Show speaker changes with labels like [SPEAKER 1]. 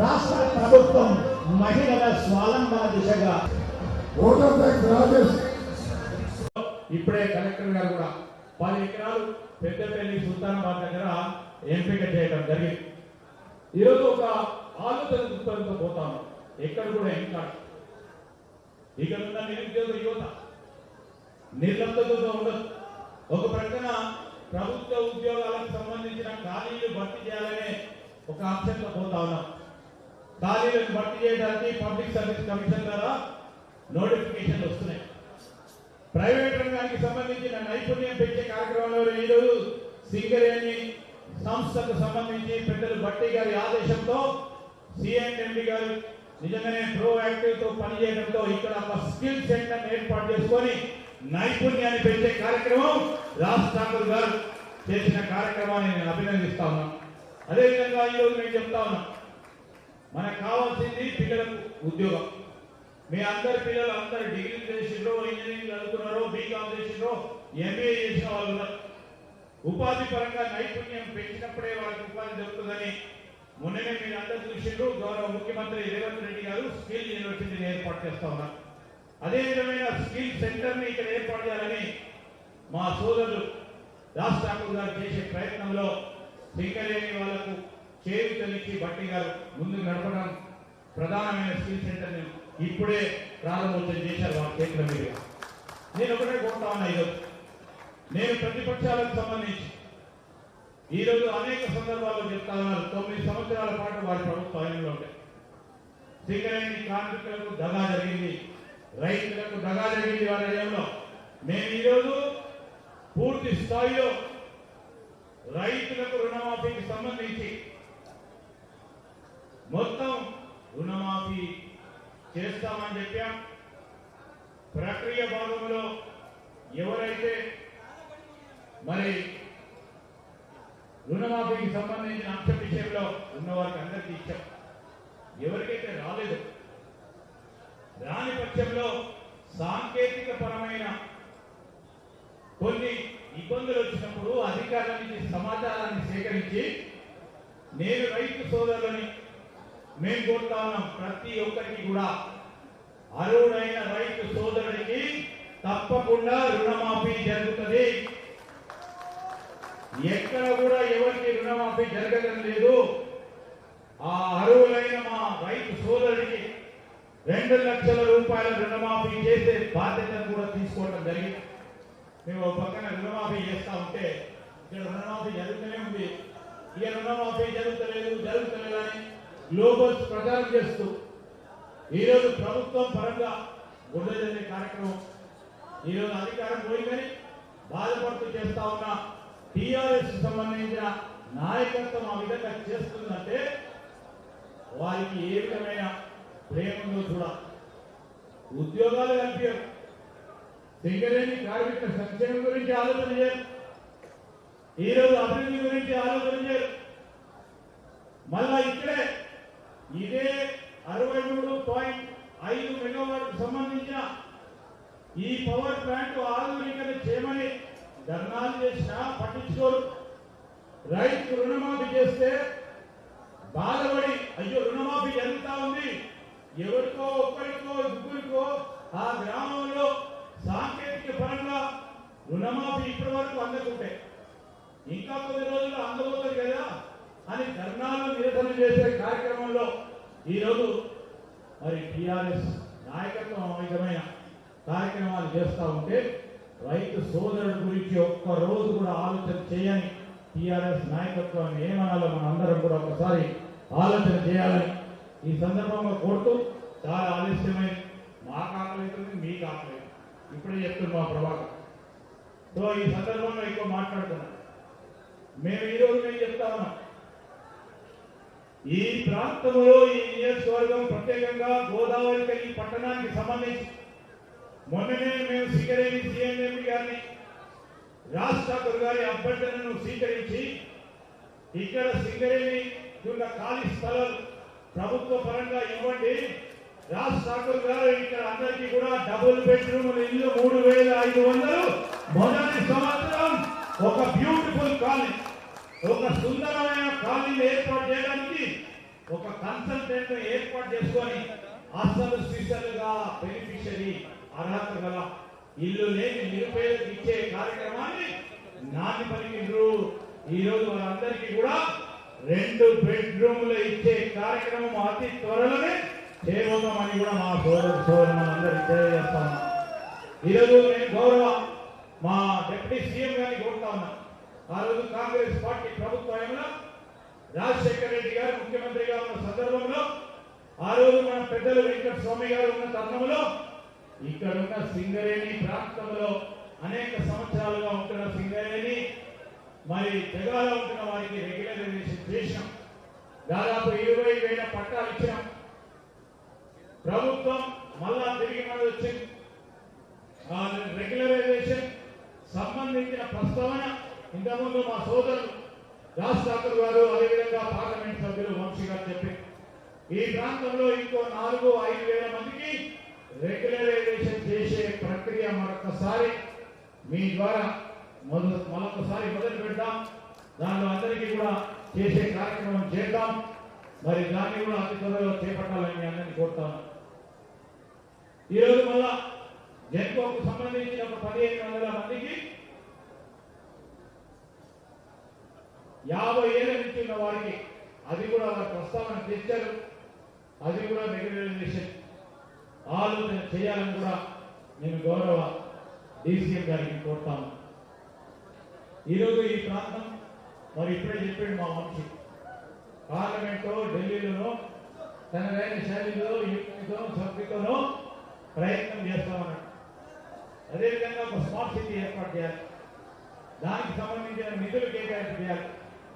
[SPEAKER 1] రాష్ట్ర ప్రభుత్వం మహిళల స్వాలంబన దిశగా.
[SPEAKER 2] ఇప్పుడే కలెక్టర్ గారు కూడా పది ఎకరాలు పెద్దపల్లి సుల్తానాబాద్ దగ్గర ఎంపిక చేయడం జరిగింది. ఈరోజు ఒక ఆలోచన దృక్పథంతో పోతాను ఎక్కడ కూడా ఇంకా ఇక్కడ ఉన్న నిరుద్యోగ యువత నిర్లబ్ధతతో ఉండదు. ఒక ప్రక్కన ప్రభుత్వ ఉద్యోగాలకు సంబంధించిన ఖాళీలు భర్తీ చేయాలనే ఒక అంశంతో పోతా ఉన్నాం. ఖాళీలను భర్తీ చేయడానికి పబ్లిక్ సర్వీస్ కమిషన్ ద్వారా నోటిఫికేషన్లు వస్తున్నాయి. ప్రైవేట్ రంగానికి సంబంధించిన నైపుణ్యం పెంచే కార్యక్రమంలో ఈరోజు సింగరేణి సంస్థకు సంబంధించి పెద్దలు భట్టి గారి ఆదేశంతో సిఎండి గారు నిజంగానే ప్రోయాక్టివ్తో పనిచేయడంతో ఇక్కడ ఒక స్కిల్ సెంటర్ ఏర్పాటు చేసుకొని నైపుణ్యాన్ని పెంచే కార్యక్రమం రాజ్ ఠాకూర్ గారు చేసిన కార్యక్రమాన్ని నేను అభినందిస్తా ఉన్నాను. అదేవిధంగా ఈరోజు నేను చెప్తా ఉన్నాను. మనకు కావాల్సింది పిల్లలకు ఉద్యోగం. మీ అందరి పిల్లలు అందరు డిగ్రీ చేసిండ్రో ఇంజనీరింగ్ చదువుకున్నారో బీకామ్ చేసిండ్రో ఎంఏ చేసిన వాళ్ళు ఉన్నారు. ఉపాధి పరంగా నైపుణ్యం పెంచినప్పుడే వాళ్ళకి ఉపాధి దొరుకుతుందని మొన్ననే మీరు అందరు చూసిండ్రు. గౌరవ ముఖ్యమంత్రి రేవంత్ రెడ్డి గారు స్కిల్ యూనివర్సిటీని ఏర్పాటు చేస్తా ఉన్నారు. అదే విధమైన స్కిల్ సెంటర్ని ఇక్కడ ఏర్పాటు చేయాలని మా సోదరులు రాజ్ ఠాకూర్ గారు చేసే ప్రయత్నంలో సింగరేణి వాళ్ళకు చేయూతనిచ్చి బట్టి గారు ముందుకు నడపడం ప్రధానమైన స్కిల్ సెంటర్ ఇప్పుడే ప్రారంభోత్సవం చేశారు వాళ్ళ చేతుల మీద నేను ఒకటే కోరుతా ఉన్నా ఈరోజు. నేను ప్రతిపక్షాలకు సంబంధించి ఈరోజు అనేక సందర్భాల్లో చెప్తా ఉన్నారు తొమ్మిది సంవత్సరాల పాటు వారి ప్రభుత్వ హయాంలో ఉంటాయి సింగరేణి కార్మికులకు దగా జరిగింది. రైతులకు దగా జరిగింది వారి హయాంలో. మేము ఈరోజు పూర్తి స్థాయిలో రైతులకు రుణమాఫీకి సంబంధించి మొత్తం రుణమాఫీ చేస్తామని చెప్పాం. ప్రక్రియ భాగంలో ఎవరైతే మరి రుణమాఫీకి సంబంధించిన అంశ విషయంలో ఉన్న వారికి అందరికీ ఇచ్చాం. ఎవరికైతే రాలేదు రాని పక్షంలో సాంకేతిక పరమైన కొన్ని ఇబ్బందులు వచ్చినప్పుడు అధికారుల నుంచి సమాచారాన్ని సేకరించి నేను రైతు సోదరులని మేము కోరుతా ఉన్నాం ప్రతి ఒక్కరికి కూడా. అర్హుడైన రైతు సోదరుడికి తప్పకుండా రుణమాఫీ జరుగుతుంది. ఎక్కడ కూడా ఎవరికి రుణమాఫీ జరగడం లేదు. ఆ అరువులైన మా రైతు సోదరుడికి రెండు లక్షల రూపాయల రుణమాఫీ చేసే బాధ్యతను కూడా తీసుకోవడం జరిగింది. మేము ఒక పక్కన రుణమాఫీ చేస్తా ఉంటే ఇక్కడ రుణమాఫీ జరుగుతూనే ఉంది. ఇక రుణమాఫీ జరుగుతలేదు జరుగుతలేదని అని గ్లోబల్స్ ప్రచారం చేస్తూ ఈరోజు ప్రభుత్వం పరంగా ఉండేదనే కార్యక్రమం. ఈరోజు అధికారం పోయిందని బాధపడుతూ చేస్తా ఉన్న టిఆర్ఎస్ సంబంధించిన నాయకత్వం ఆ విధంగా చేస్తుందంటే వారికి ఏ విధమైన ప్రేమ ఉందో చూడ. ఉద్యోగాలు కల్పించారు సింగరేణి కార్మిక సంక్షేమం గురించి ఆలోచన చేయరు. ఈరోజు అభివృద్ధి గురించి ఆలోచన చేయరు. మళ్ళా ఇక్కడే ఇదే అరవై మూడు పాయింట్ ఐదు మెగావాట్ సంబంధించిన ఈ పవర్ ప్లాంట్ ఆధునికత చేయమని ధర్నాలు చేసినా పట్టించుకోరు. రైతు రుణమాఫీ చేస్తే బాధపడి అయ్యో రుణమాఫీ ఎంత ఉంది? ఎవరికో ఒక్కరికో ముగ్గురికో ఆ గ్రామంలో సాంకేతిక పరంగా రుణమాఫీ ఇప్పటి వరకు అందకుంటే. ఇంకా కొద్ది రోజులు అందబోతుంది కదా. అని ధర్నాలు నిరసన చేసే కార్యక్రమంలో ఈరోజు మరి టిఆర్ఎస్ నాయకత్వం అమితమైన కార్యక్రమాలు చేస్తూ ఉంటే రైతు సోదరుడు గురించి ఒక్క రోజు కూడా ఆలోచన చేయని టిఆర్ఎస్ నాయకత్వాన్ని ఏమనాలో మన అందరం కూడా ఒకసారి ఆలోచన చేయాలని ఈ సందర్భంగా కోరుతూ చాలా ఆలస్యమై మాకు కాకలేదు మీ మీకు ఆకలి ఇప్పుడే చెప్తుంది మా ప్రభాకర్. సో ఈ సందర్భంగా ఎక్కువ మాట్లాడుతున్నాం మేము ఈ రోజు మేము చెప్తా ఉన్నాం. ఈ ప్రాంతంలో ఈ నియోజకవర్గం ప్రత్యేకంగా గోదావరి కలిగి పట్టణానికి సంబంధించి మొన్ననే మేము సింగరేణి సీఎంఎం గారిని రాజ్ ఠాకూర్ గారి అభ్యర్థనను స్వీకరించి ఇక్కడ సింగరేణి ఉన్న ఖాళీ స్థలం ప్రభుత్వ పరంగా ఇవ్వండి. రాజ్ ఠాకూర్ గారు ఇక్కడ అందరికీ కూడా డబుల్ బెడ్రూమ్ ఇల్లు మూడు వేల ఐదు వందలు. మొదటి సంవత్సరం ఒక బ్యూటిఫుల్ కాలేజ్ ఒక సుందరమైన కాలేజ్ ఒక కన్సల్టెంట్ ఏర్పాటు చేసుకొని అసలు స్పెషల్గా బెనిఫిషరీ అర్హత గల ఇల్లు లేని నిరుపేదకు ఇచ్చే కార్యక్రమాన్ని నాటి పలికిండ్రు. ఈరోజు రోజు వారందరికీ కూడా రెండు బెడ్రూమ్లు ఇచ్చే కార్యక్రమం అతి త్వరలోనే చేయబోతామని కూడా మా సోదరు సోదరులందరికీ తెలియజేస్తాను. ఈరోజు నేను గౌరవ మా డిప్యూటీ సీఎం గారిని కోరుతా ఉన్నా. ఆ రోజు కాంగ్రెస్ పార్టీ ప్రభుత్వంలో రాజశేఖర రెడ్డి గారు ముఖ్యమంత్రిగా ఉన్న సందర్భంలో ఆ రోజు మన పెద్దలు వెంకట స్వామి గారు ఉన్న తరుణంలో ఇక్కడ ఉన్న సింగరేణి ప్రాంతంలో అనేక సంవత్సరాలుగా ఉంటున్న సింగరేణి మరి తెగాలో ఉంటున్న వారికి రెగ్యులరైజేషన్ చేశాం. దాదాపు ఇరవై వేల పట్టాలు ఇచ్చాం. ప్రభుత్వం మళ్ళా తిరిగి మన వచ్చింది. రెగ్యులరైజేషన్ సంబంధించిన ప్రస్తావన ఇంతకుముందు మా సోదరులు రాజ్ ఠాకూర్ గారు అదేవిధంగా పార్లమెంట్ సభ్యులు వంశీ గారు చెప్పి ఈ ప్రాంతంలో ఇంకో నాలుగు ఐదు వేల మందికి రెగ్యులరైజేషన్ చేసే ప్రక్రియ మరొకసారి మీ ద్వారా మొదలు మరొకసారి మొదలు పెడతాం దానిలో అందరికీ కూడా చేసే కార్యక్రమం చేద్దాం. మరి దాన్ని కూడా అతి త్వరలో చేపట్టాలని అందరినీ కోరుతాను ఈరోజు మళ్ళా జన్కోకు సంబంధించిన ఒక పదిహేను వందల మందికి యాభై ఏళ్ళ నుంచి ఉన్న వారికి అది కూడా వారి ప్రస్తావన తెచ్చారు అది కూడా రెగ్యులరైజేషన్ ఆలోచన చేయాలని కూడా నేను గౌరవ డీసీఎం గారికి కోరుతాను ఈరోజు ఈ ప్రాంతం మరి ఇప్పుడే చెప్పాడు మా మనిషి పార్లమెంట్లో ఢిల్లీలోనో తనదైన శైలిలో యుక్తితో శక్తితోనో ప్రయత్నం చేస్తామన్నాడు. అదేవిధంగా ఒక స్మార్ట్ సిటీ ఏర్పాటు చేయాలి. దానికి సంబంధించిన నిధులు కేటాయింపు చేయాలి.